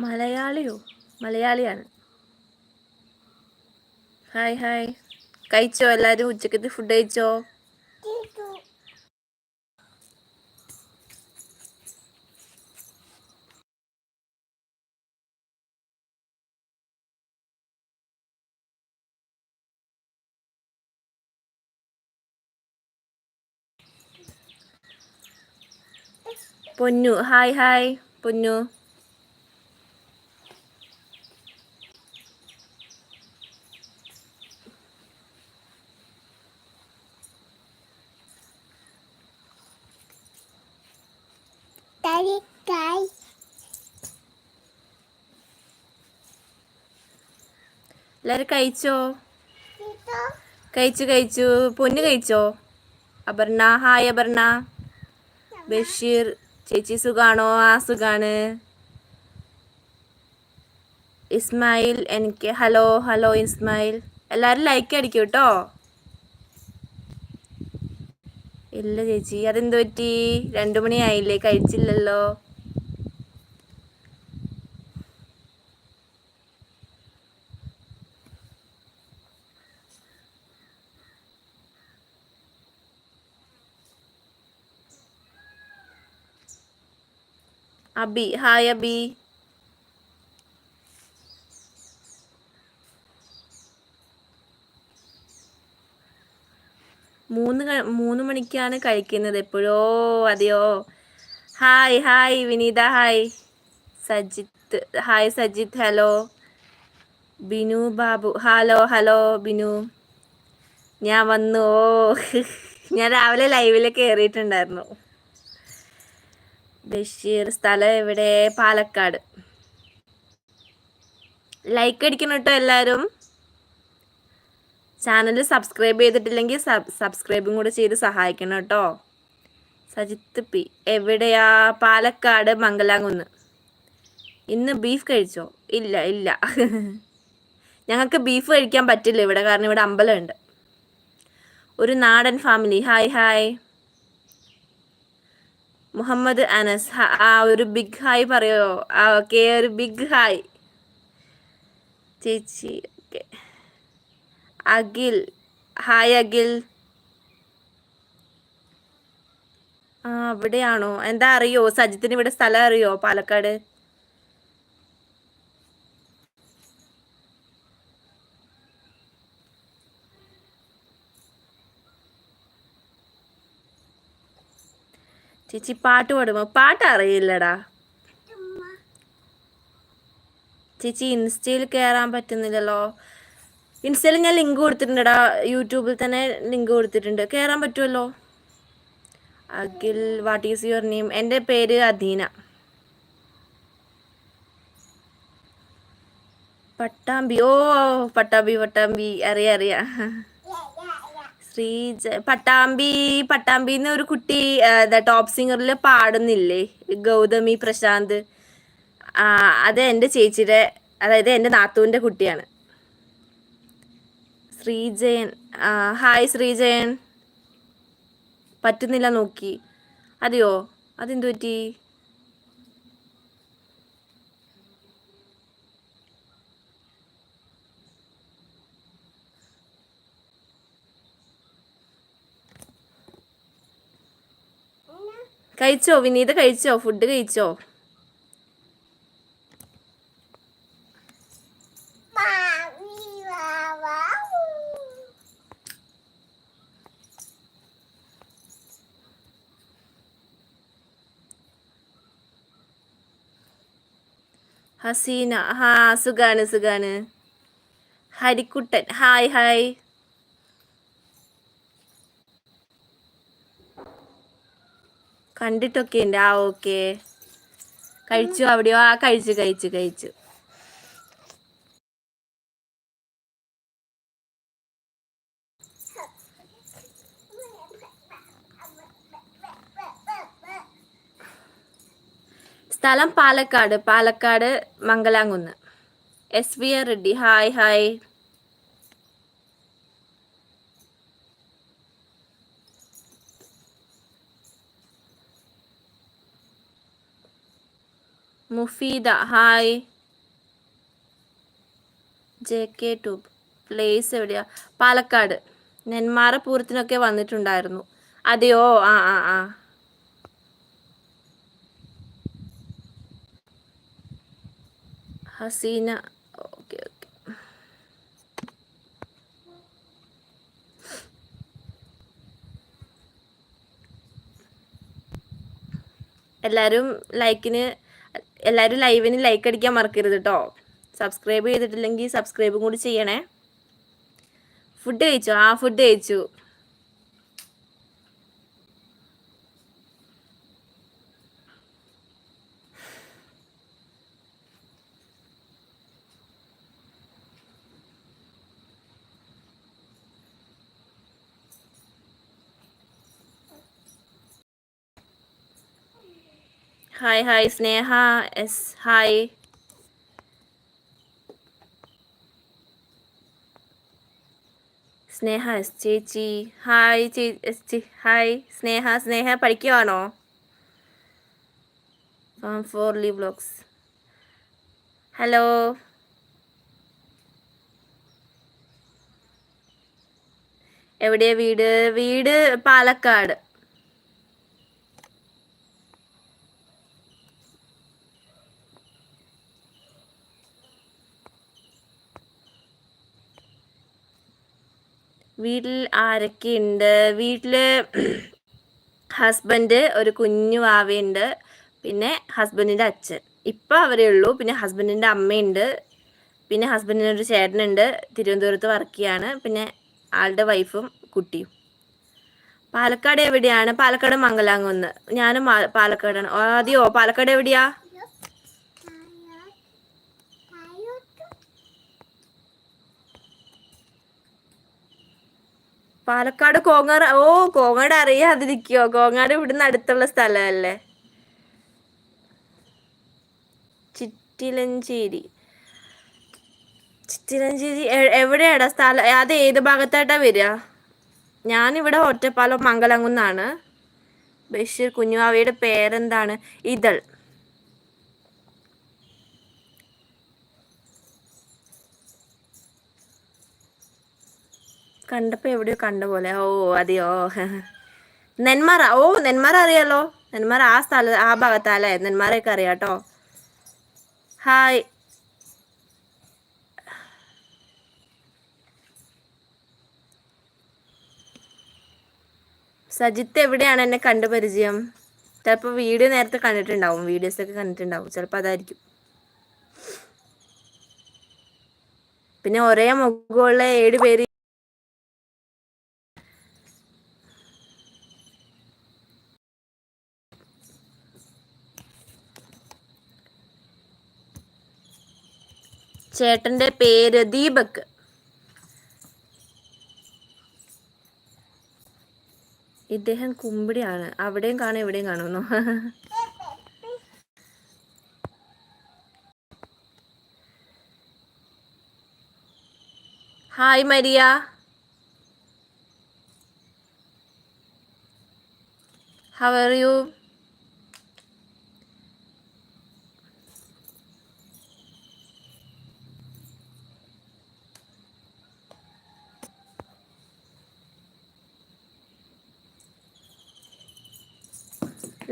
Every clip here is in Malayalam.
മലയാളിയോ? മലയാളിയാണ്. ഹായ് ഹായ് കഴിച്ചോ എല്ലാരും? ഉച്ചക്കത്തെ ഫുഡ് കഴിച്ചോ? പൊന്നു. ഹായ് ഹായ് പൊന്നു. എല്ലാരും കഴിച്ചോ? കഴിച്ചു കഴിച്ചു. പൊന്നു കഴിച്ചോ? അപർണ ഹായ് അപർണ. ബഷീർ ചേച്ചി സുഖാണോ? ആ സുഖാണ്. ഇസ്മായിൽ എനിക്ക് ഹലോ ഹലോ ഇസ്മായിൽ. എല്ലാവരും ലൈക്ക് അടിക്കൂ കേട്ടോ ഇല്ല ചേച്ചി അതെന്ത് പറ്റി? രണ്ടു മണിയായില്ലേ കഴിച്ചില്ലല്ലോ. അബി ഹായ് അബി. മൂന്ന് മണിക്കാണ് കഴിക്കുന്നത്. എപ്പോഴോ അതെയോ. Hi hi Vineetha hi Sajith hi Sajith hello Binu Babu hello hello Binu. ഞാൻ വന്നു. ഓ. ഞാൻ രാവിലെ ലൈവിൽ കയറിയിട്ടുണ്ടായിരുന്നു ബഷീർ സ്ഥലം എവിടെ? പാലക്കാട്. ലൈക്ക് അടിക്കണം കേട്ടോ എല്ലാവരും ചാനൽ സബ്സ്ക്രൈബ് ചെയ്തിട്ടില്ലെങ്കിൽ സബ്സ്ക്രൈബും കൂടെ ചെയ്ത് സഹായിക്കണം കേട്ടോ. സജിത്ത് പി എവിടെയാ? പാലക്കാട് മംഗലാംകുന്ന്. ഇന്ന് ബീഫ് കഴിച്ചോ? ഇല്ല ഇല്ല. ഞങ്ങൾക്ക് ബീഫ് കഴിക്കാൻ പറ്റില്ല ഇവിടെ കാരണം ഇവിടെ അമ്പലമുണ്ട്. ഒരു നാടൻ family. Hi hi. Muhammad Anas ആ ഒരു ബിഗ് ഹായ് പറയോ? ആ ഓക്കെ ഒരു ബിഗ് ഹായ്. ചേച്ചി ഓക്കെ. അഖിൽ. ഹായ് അഖിൽ. ആ അവിടെയാണോ? എന്താ അറിയോ? സജിത്തിന് ഇവിടെ സ്ഥലം അറിയോ? പാലക്കാട്? ചേച്ചി പാട്ട് പാടുമോ? പാട്ട് അറിയില്ലടാ. ചേച്ചി ഇൻസ്റ്റയിൽ കയറാൻ പറ്റുന്നില്ലല്ലോ. ഇൻസ്റ്റയിൽ ഞാൻ ലിങ്ക് കൊടുത്തിട്ടുണ്ടടാ യൂട്യൂബിൽ തന്നെ ലിങ്ക് കൊടുത്തിട്ടുണ്ട്. കയറാൻ പറ്റുമല്ലോ? Akhil what is your name. എന്റെ പേര് അധീന പട്ടാമ്പി. ഓ പട്ടാമ്പി പട്ടാമ്പി. അറിയാം അറിയാം. ശ്രീജ പട്ടാമ്പി പട്ടാമ്പി എന്ന ഒരു കുട്ടി ടോപ്പ് സിംഗറിൽ പാടുന്നില്ലേ? ഗൗതമി പ്രശാന്ത്. അത് എന്റെ ചേച്ചിയുടെ അതായത് എന്റെ നാത്തുവിന്റെ കുട്ടിയാണ്. ശ്രീജയൻ ഹായ് ശ്രീജയൻ. പറ്റുന്നില്ല നോക്കി. അതെയോ? അതെന്തു പറ്റി? കഴിച്ചോ? വിനീത കഴിച്ചോ? ഫുഡ് കഴിച്ചോ? ഹസീന. ഹാ സുഖാണ് സുഖാണ്. ഹരിക്കുട്ടൻ. Hi hi. കണ്ടിട്ടൊക്കെ ഉണ്ട് ആ ഓക്കെ. കഴിച്ചു അവിടെയോ? ആ കഴിച്ചു കഴിച്ചു കഴിച്ചു. സ്ഥലം Palakkad Palakkad Mangalamkunnu. S V R Reddy hi hi. Mufeeda hi. J K tube place എവിടെയാ? പാലക്കാട്. നെന്മാറ പൂരത്തിനൊക്കെ വന്നിട്ടുണ്ടായിരുന്നു. അതെയോ? ആ ആ ആ. ഹസീന ഓക്കെ ഓക്കെ എല്ലാവരും ലൈക്കിന് എല്ലാവരും ലൈവിന് ലൈക്ക് അടിക്കാൻ മറക്കരുത് കേട്ടോ സബ്സ്ക്രൈബ് ചെയ്തിട്ടില്ലെങ്കിൽ സബ്സ്ക്രൈബും കൂടി ചെയ്യണേ. ഫുഡ് കഴിച്ചു? ആ ഫുഡ് കഴിച്ചു. Hi hi Sneha S hi Sneha S ചേച്ചി ഹായ് ചേച്ചി ഹായ് സ്നേഹ സ്നേഹ പഠിക്കുവാണോ farm for live vlogs hello എവിടെയാ വീട്? വീട് പാലക്കാട്. വീട്ടിൽ ആരൊക്കെയുണ്ട്? വീട്ടിൽ ഹസ്ബൻഡ് ഒരു കുഞ്ഞു വാവയുണ്ട്. പിന്നെ ഹസ്ബൻഡിന്റെ അച്ഛൻ. ഇപ്പം അവരേ ഉള്ളൂ. പിന്നെ ഹസ്ബൻഡിന്റെ അമ്മയുണ്ട്. പിന്നെ ഹസ്ബൻഡിന് ഒരു ചേട്ടനുണ്ട്. തിരുവനന്തപുരത്ത് വർക്ക് ചെയ്യാണ്. പിന്നെ ആളുടെ വൈഫും കുട്ടിയും. പാലക്കാട് എവിടെയാണ്? പാലക്കാട് മംഗലാങ്കുന്ന് ഞാനും പാലക്കാടാണ്. ആദ്യമോ പാലക്കാട് എവിടെയാ? പാലക്കാട് കോങ്ങാട് ഓ കോങ്ങാട് അറിയാതിരിക്കോ. കോങ്ങാട് ഇവിടുന്ന് അടുത്തുള്ള സ്ഥലമല്ലേ? ചിറ്റിലഞ്ചേരി. ചിറ്റിലഞ്ചേരി എവിടെയാടാ സ്ഥലം? അത് ഏത് ഭാഗത്തായിട്ടാ വരിക? ഞാനിവിടെ ഒറ്റപ്പാലം മംഗലംകുന്നാണ് ബഷീർ കുഞ്ഞുവാവയുടെ പേരെന്താണ്? ഇതൾ. കണ്ടപ്പോൾ എവിടെയോ കണ്ട പോലെ ഓ അതെയോ? നെന്മാറ ഓ നെന്മാറ അറിയാലോ? നെന്മാറ ആ സ്ഥല ആ ഭാഗത്തല്ലേ നെന്മാറയൊക്കെ അറിയാട്ടോ. ഹായ്. സജിത്ത് എവിടെയാണ് എന്നെ കണ്ടു പരിചയം? ചിലപ്പോൾ വീഡിയോ നേരത്തെ കണ്ടിട്ടുണ്ടാവും വീഡിയോസൊക്കെ കണ്ടിട്ടുണ്ടാവും ചിലപ്പോൾ അതായിരിക്കും. പിന്നെ ഒരേ മുകളിലെ ഏഴ് പേര് ചേട്ടന്റെ പേര് ദീപക്. ഇദ്ദേഹം കുമ്പിടിയാണ്. അവിടെയും കാണും ഇവിടെയും കാണുന്നു hi Maria. How are you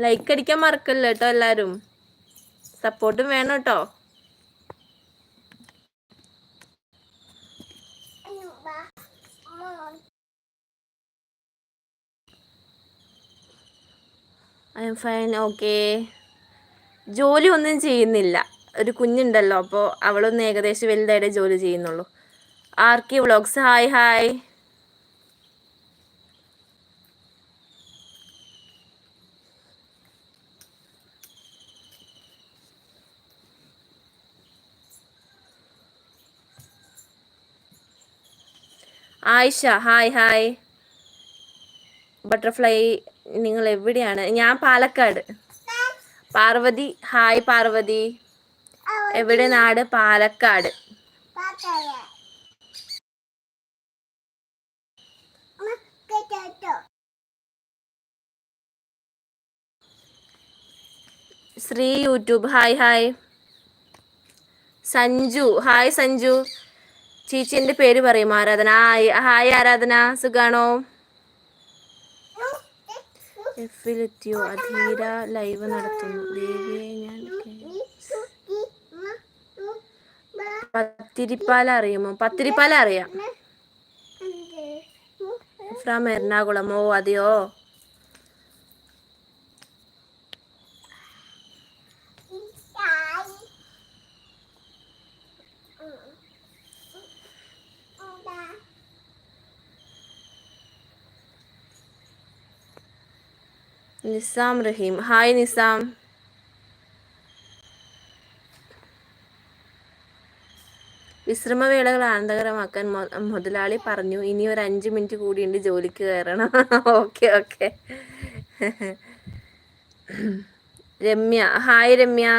like അടിക്കാൻ മറക്കല്ല കേട്ടോ എല്ലാരും? സപ്പോർട്ടും വേണം കേട്ടോ ഐ എം ഫൈൻ ഓക്കെ ജോലി ഒന്നും ചെയ്യുന്നില്ല. ഒരു കുഞ്ഞുണ്ടല്ലോ അപ്പോൾ അവളൊന്നും ഏകദേശം വലുതായിട്ട് ജോലി ചെയ്യുന്നുള്ളൂ. ആർക്കി vlogs hi hi Ayisha hi hi. Butterfly നിങ്ങൾ എവിടെയാണ്? ഞാൻ പാലക്കാട്. പാർവതി ഹായ് പാർവതി. എവിടെ നാട്? Palakkad. Sree YouTube. Hi hi. Sanju hi Sanju. ചേച്ചി എന്റെ പേര് പറയും. ആരാധന? ഹായ് ഹായ് ആരാധന. സുഖാണോ? എഫിലെത്തിയോ? അധീര ലൈവ് നടത്തുന്നു. ദേവിയെ ഞാൻ പത്തിരിപ്പാല അറിയുമോ? പത്തിരിപ്പാല അറിയാം. ഫ്രം എറണാകുളം. ഓ അതെയോ? നിസാം റഹീം. ഹായ് നിസാം. വിശ്രമവേളകൾ ആനന്ദകരമാക്കാൻ മുതലാളി പറഞ്ഞു ഇനി ഒരു അഞ്ച് മിനിറ്റ് കൂടിയുണ്ട് ജോലിക്ക് കയറണം. Okay okay. Ramya. Hi Ramya.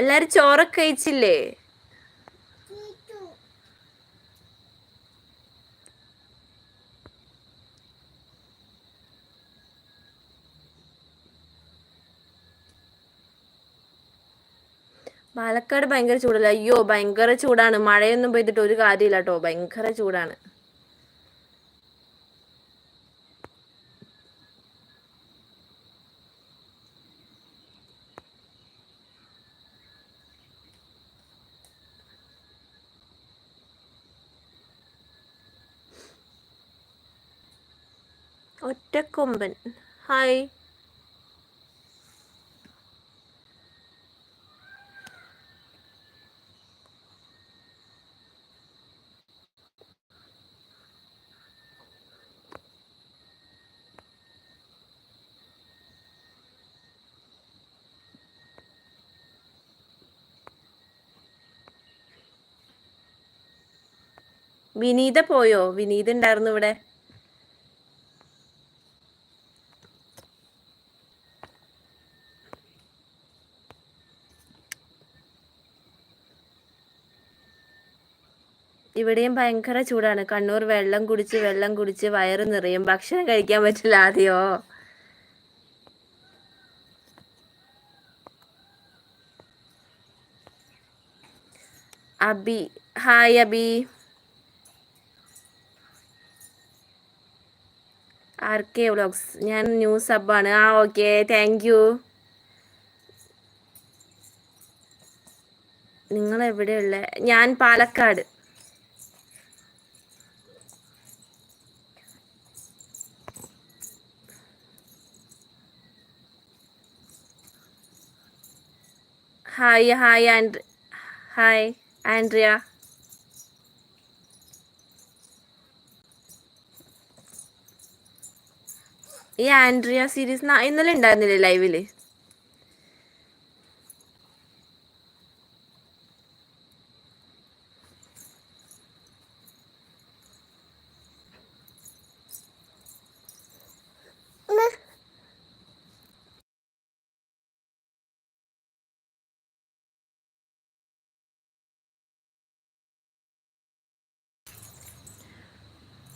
എല്ലാരും ചോറൊക്കെ കഴിച്ചില്ലേ? പാലക്കാട് ഭയങ്കര ചൂടല്ല? അയ്യോ ഭയങ്കര ചൂടാണ്. മഴയൊന്നും പെയ്തിട്ട് ഒരു കാര്യമില്ല കേട്ടോ ഭയങ്കര ചൂടാണ്. ഒറ്റക്കൊമ്പൻ. ഹായ് വിനീത പോയോ? വിനീത ഉണ്ടായിരുന്നു ഇവിടെ. ഇവിടെയും ഭയങ്കര ചൂടാണ്. കണ്ണൂർ വെള്ളം കുടിച്ച് വെള്ളം കുടിച്ച് വയറ് നിറയും. ഭക്ഷണം കഴിക്കാൻ പറ്റില്ല ആദ്യോ? Abi hi Abi. R K vlogs ഞാൻ ന്യൂസ് സബാണ് ആ ഓക്കെ. Thank you. നിങ്ങൾ എവിടെയുള്ള ഞാൻ Palakkad. Hi hi and hi Andrea ഈ ആൻഡ്രിയ സീരീസ് ഇന്നലെ ഉണ്ടായിരുന്നില്ലേ ലൈവിൽ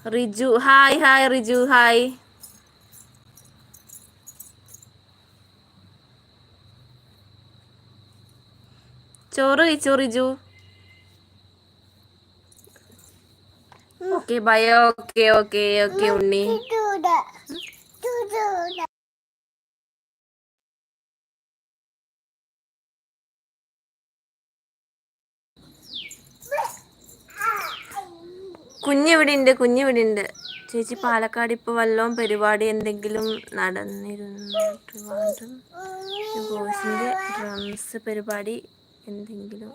Riju hi hi Riju hi. ചോറ് കഴിച്ചു Riju? Okay bye okay okay okay Unni. കുഞ്ഞിവിടെ ഉണ്ട് കുഞ്ഞിവിടെ ഉണ്ട് ചേച്ചി പാലക്കാട് ഇപ്പൊ വല്ലതും പരിപാടി എന്തെങ്കിലും നടന്നിരുന്നു ബോസിന്റെ ഡ്രംസ് പരിപാടി എന്തെങ്കിലും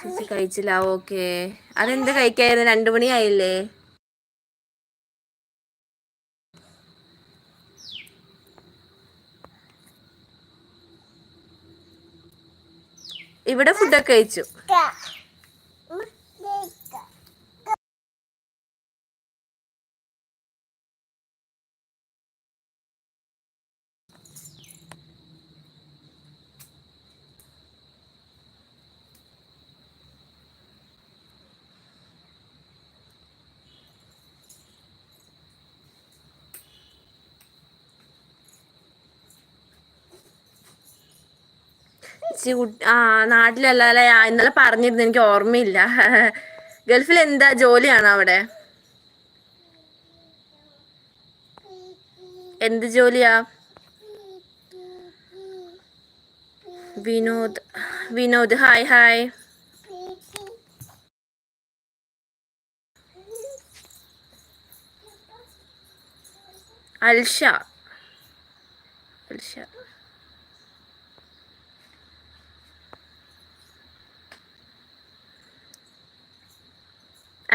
ചേച്ചി കഴിച്ചില്ല. ഓക്കെ. അതെന്ത് കഴിക്കായിരുന്നു? രണ്ടു മണി ആയില്ലേ? ഇവിടെ ഫുഡൊക്കെ കഴിച്ചു. കൊച്ചു ആ നാട്ടിലല്ലേ ഇന്നലെ പറഞ്ഞിരുന്നു എനിക്ക് ഓർമ്മയില്ല. ഗൾഫിൽ എന്താ ജോലിയാണോ അവിടെ? എന്ത് ജോലിയാ? Vinod Vinod hi hi. Alsha. Alsha.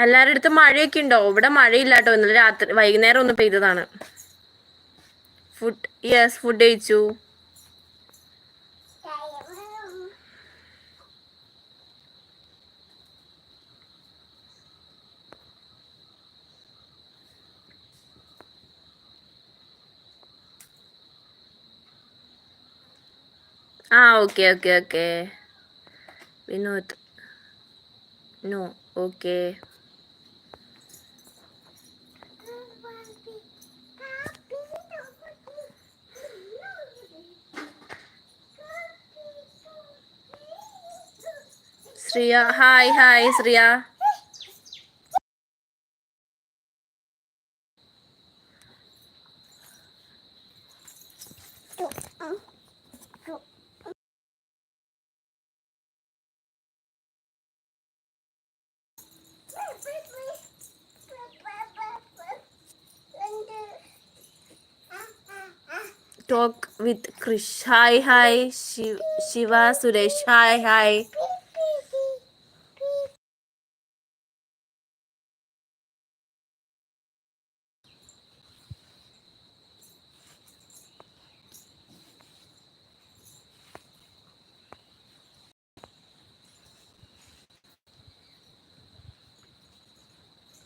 എല്ലാവരുടെ അടുത്ത് മഴയൊക്കെ ഉണ്ടോ? ഇവിടെ മഴയില്ല കേട്ടോ ഇന്നലെ രാത്രി വൈകുന്നേരം ഒന്ന് പെയ്തതാണ്. ഫുഡ് യെസ് ഫുഡ് കഴിച്ചു. ആ okay okay okay Vinod. No okay Shriya hi hi Shriya talk with Krish hi hi Shiva Suresh hi hi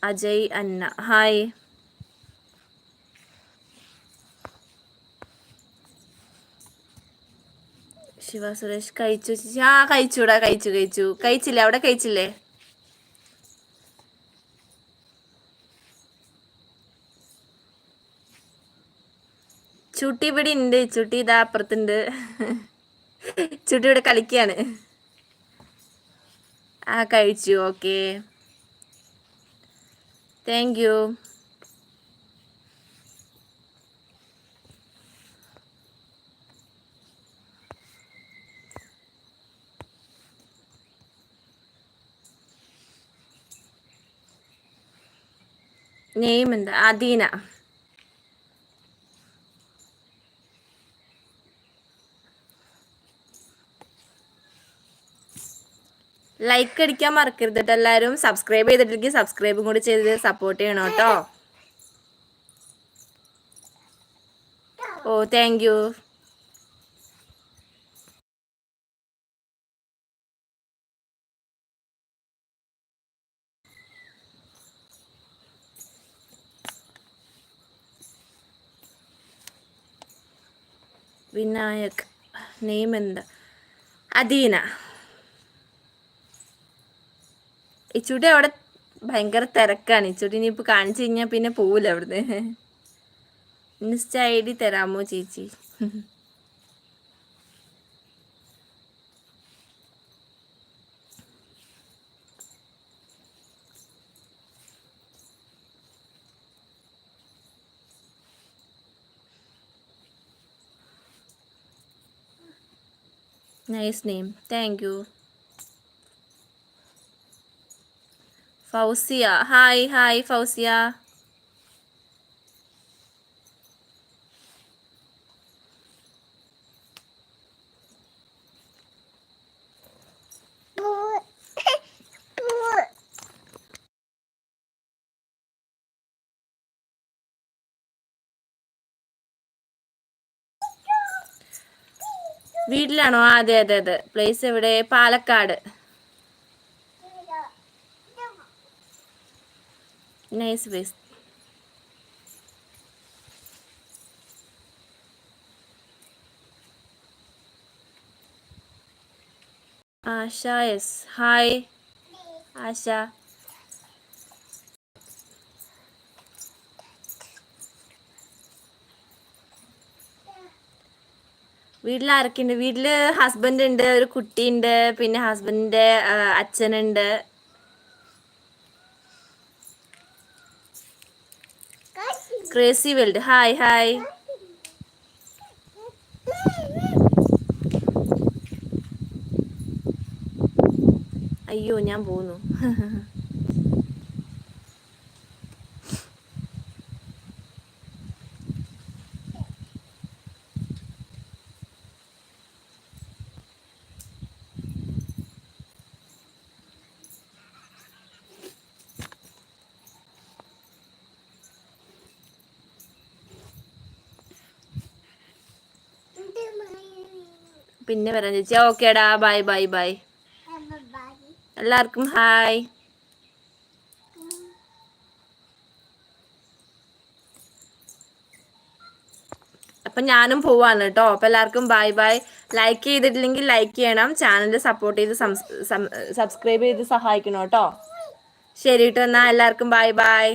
Ajay Anna. Hi Shiva Suresh കഴിച്ചു. ആ കഴിച്ചുടാ കഴിച്ചു കഴിച്ചു. കഴിച്ചില്ലേ? അവിടെ കഴിച്ചില്ലേ? ചുട്ടി ഇവിടെ ഉണ്ട് ചുട്ടി ഇതാ അപ്പുറത്തുണ്ട്. ചുട്ടി ഇവിടെ കളിക്കാണ്. ആ കഴിച്ചു. ഓക്കെ താങ്ക് യു നെയിം എന്താ അദീന ലൈക്ക് അടിക്കാൻ മറക്കരുത് കേട്ടോ എല്ലാവരും സബ്സ്ക്രൈബ് ചെയ്തിട്ടില്ലെങ്കിൽ സബ്സ്ക്രൈബും കൂടി ചെയ്ത് സപ്പോർട്ട് ചെയ്യണം കേട്ടോ ഓ താങ്ക് യു വിനായക് നെയ്മെന്താ അദീന. ഇച്ചൂട്ടി അവിടെ ഭയങ്കര തിരക്കാണ്. ഇച്ചൂട്ടി ഇനിയിപ്പോൾ കാണിച്ചു കഴിഞ്ഞാൽ പിന്നെ പോവില്ല അവിടുന്ന്. ഇൻസ്റ്റ ഐ ഡി തരാമോ ചേച്ചി? Nice name thank you Fauzia. Hi hi Fauzia. വീട്ടിലാണോ? അതെ അതെ അതെ. പ്ലേസ് എവിടെ? Palakkad. Nice waist Asha yes hi Asha വീട്ടിൽ ആരൊക്കെയുണ്ട്? വീട്ടിൽ ഹസ്ബൻഡ് ഉണ്ട് ഒരു കുട്ടിയുണ്ട് പിന്നെ ഹസ്ബൻഡിന്റെ അച്ഛനുണ്ട്. ക്രേസി വേൾഡ് ഹായ് ഹായ് അയ്യോ ഞാൻ പോന്നു. പിന്നെ വരാൻ ചേച്ചി. ഓക്കേടാ. Bye bye bye. എല്ലാവർക്കും ഹായ്. അപ്പം ഞാനും പോവാണ് കേട്ടോ. അപ്പം എല്ലാവർക്കും ബൈ ബൈ. ലൈക്ക് ചെയ്തിട്ടില്ലെങ്കിൽ ലൈക്ക് ചെയ്യണം. ചാനൽ സപ്പോർട്ട് ചെയ്ത് സബ്സ്ക്രൈബ് ചെയ്ത് സഹായിക്കണം കേട്ടോ. ശരി കേട്ടോ. എന്നാൽ എല്ലാവർക്കും ബൈ ബൈ.